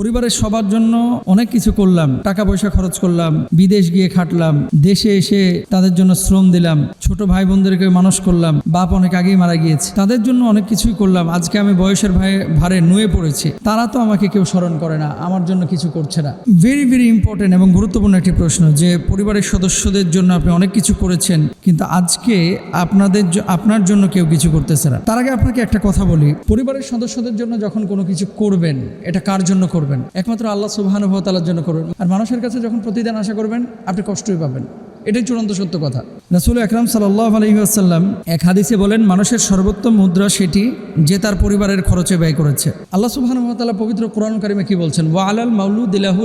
পরিবারের সবার জন্য অনেক কিছু করলাম। টাকা পয়সা খরচ করলাম, বিদেশ গিয়ে খাটলাম, দেশে এসে তাদের জন্য শ্রম দিলাম, ছোট ভাই বোনদেরকে মানুষ করলাম, বাপ অনেক আগেই মারা গিয়েছে। তাদের জন্য অনেক কিছুই করলাম। আজকে আমি বয়সের ভাই ভারে নুয়ে পড়েছি। তারা তো আমাকে কেউ স্মরণ করে না, আমার জন্য কিছু করছে না। ভেরি ভেরি ইম্পর্টেন্ট এবং গুরুত্বপূর্ণ একটি প্রশ্ন যে, পরিবারের সদস্যদের জন্য আপনি অনেক কিছু করেছেন, কিন্তু আজকে আপনাদের আপনার জন্য কেউ কিছু করতেছে না। তার আগে আপনাকে একটা কথা বলি। পরিবারের সদস্যদের জন্য যখন কোনো কিছু করবেন, এটা কার জন্য করবেন? একমাত্র আল্লাহ সুবাহানুভতালার জন্য করবেন। আর মানুষের কাছে যখন প্রতিদান আশা করবেন, আপনি কষ্টই পাবেন। এটাই চূড়ান্ত সত্য কথা। রাসুল আকরাম সাল্লাহ আলহিহাসাল্লাম এক হাদিসে বলেন, মানুষের সর্বোত্তম মুদ্রা সেটি যে তার পরিবারের খরচে ব্যয় করেছে। আল্লাহ সুবাহানুভতালা পবিত্র কোরআন কারিমে কি বলছেন? ওয়া আলাল মাউলু দিলাহু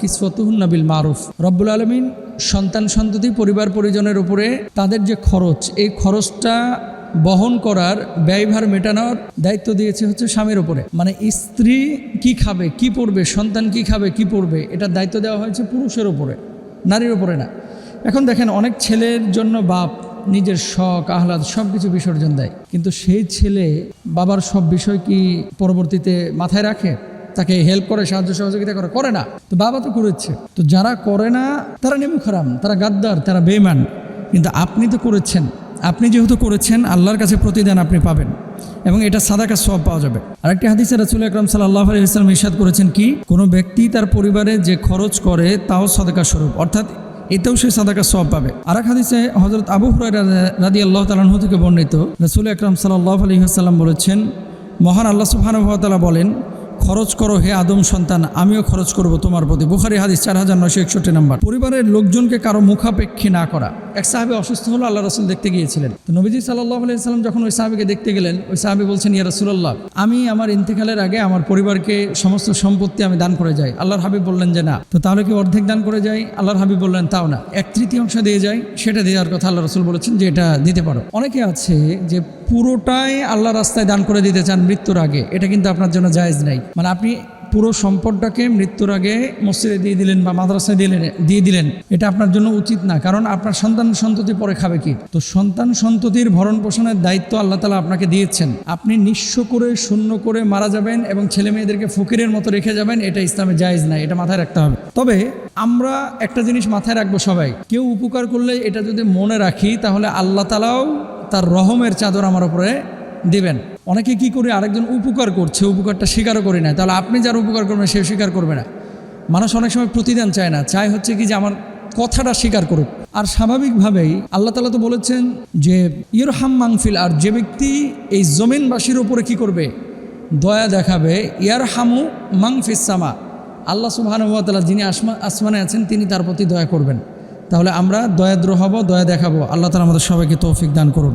কিসফতুহুন্না বিল মারুফ। রব্বুল আলমিন সন্তান সন্ততি পরিবার পরিজনের উপরে তাদের যে খরচ, এই খরচটা বহন করার, ব্যয়ভার মেটানোর দায়িত্ব দিয়েছে হচ্ছে স্বামীর উপরে। মানে স্ত্রী কি খাবে, কি পড়বে সন্তান কি খাবে, কি পড়বে এটার দায়িত্ব দেওয়া হয়েছে পুরুষের উপরে, নারীর উপরে না। এখন দেখেন, অনেক ছেলের জন্য বাপ নিজের শখ, আহ্লাদ সব কিছু বিসর্জন দেয়। কিন্তু সেই ছেলে বাবার সব বিষয় কি পরবর্তীতে মাথায় রাখে? তাকে হেল্প করে, সাহায্য সহযোগিতা করে? করে না। তো বাবা তো করেছে। তো যারা করে না, তারা নেমু খারাম তারা গাদ্দার, তারা বেমান কিন্তু আপনি তো করেছেন। আপনি যেহেতু করেছেন, আল্লাহর কাছে প্রতিদান আপনি পাবেন এবং এটা সাদাকা সব পাওয়া যাবে। আরেকটি হাদিসে রাসুল আকরম সাল্লাহ আলহিসাম ইরশাদ করেছেন কি? কোনো ব্যক্তি তার পরিবারে যে খরচ করে তাও সাদাকা স্বরূপ, অর্থাৎ এতেও সে সাদাকা সব পাবে। আর এক হাদিসে হজরত আবু রাদি আল্লাহ তালাহ থেকে বর্ণিত, রসুল আকরম সাল্লাহ আলহিহাসাল্লাম বলেছেন, মহান আল্লাহ সুবহানুভাতালা বলেন খরচ করো হে আদম সন্তান, আমিও খরচ করব তোমার প্রতি। বুখারি হাদিস চার হাজার নয়শো একষট্টি নাম্বার। পরিবারের লোকজনকে কারও মুখাপেক্ষী না করা। এক সাহাবি অসুস্থ হলো, আল্লাহ রসুল দেখতে গিয়েছিলেন। তো নবীজি সাল্লাহ আলাইসাল্লাম যখন ওই সাহাবিকে দেখতে গেলেন, ওই সাহাবি বলছেন, ইয়া রসুল্লাহ আমি আমার ইন্তেকালের আগে আমার পরিবারকে সমস্ত সম্পত্তি আমি দান করে যাই। আল্লাহর হাবিব বললেন যে, না। তো তাহলে কি অর্ধেক দান করে যাই? আল্লাহর হাবিব বললেন, তাও না। এক তৃতীয় তৃতীয়াংশ দিয়ে যাই, সেটা দেওয়ার কথা আল্লাহ রসুল বলেছেন যে, এটা দিতে পারো। অনেকে আছে যে পুরোটাই আল্লাহ রাস্তায় দান করে দিতে চান মৃত্যুর আগে, এটা কিন্তু আপনার জন্য জায়েজ নাই। মানে আপনি পুরো সম্পদটাকে মৃত্যুর আগে মসজিদে দিয়ে দিলেন বা মাদ্রাসায় দিলেন, দিয়ে দিলেন, এটা আপনার জন্য উচিত না। কারণ আপনার সন্তান সন্ততি পরে খাবে কি? তো সন্তান সন্ততির ভরণ পোষণের দায়িত্ব আল্লাহ তালা আপনাকে দিয়েছেন। আপনি নিঃস্ব করে, শূন্য করে মারা যাবেন এবং ছেলে মেয়েদেরকে ফকিরের মতো রেখে যাবেন, এটা ইসলামে জায়েজ না এটা মাথায় রাখতে হবে। তবে আমরা একটা জিনিস মাথায় রাখব সবাই, কেউ উপকার করলে এটা যদি মনে রাখি, তাহলে আল্লাহ তালাও তার রহমের চাদর আমার উপরে দিবেন। অনেকে কি করে আরেকজন উপকার করছে, উপকারটা স্বীকারও করি না তাহলে আপনি যার উপকার করবেন, সে স্বীকার করবে না। মানুষ অনেক সময় প্রতিদান চায় না। চায় হচ্ছে কি যে আমার কথাটা স্বীকার করুক। আর স্বাভাবিকভাবেই আল্লাহ তালা তো বলেছেন যে, ইরহাম মাংফিল আর যে ব্যক্তি এই জমিনবাসীর উপরে কি করবে? দয়া দেখাবে। ইয়ার হামু মাংফিসামা আল্লাহ সুবাহানুভাতালা যিনি আসমা, আসমানে আছেন, তিনি তার প্রতি দয়া করবেন। তাহলে আমরা দয়াদ্র হব দয়া দেখাবো। আল্লাহ তালা আমাদের সবাইকে তৌফিক দান করুন।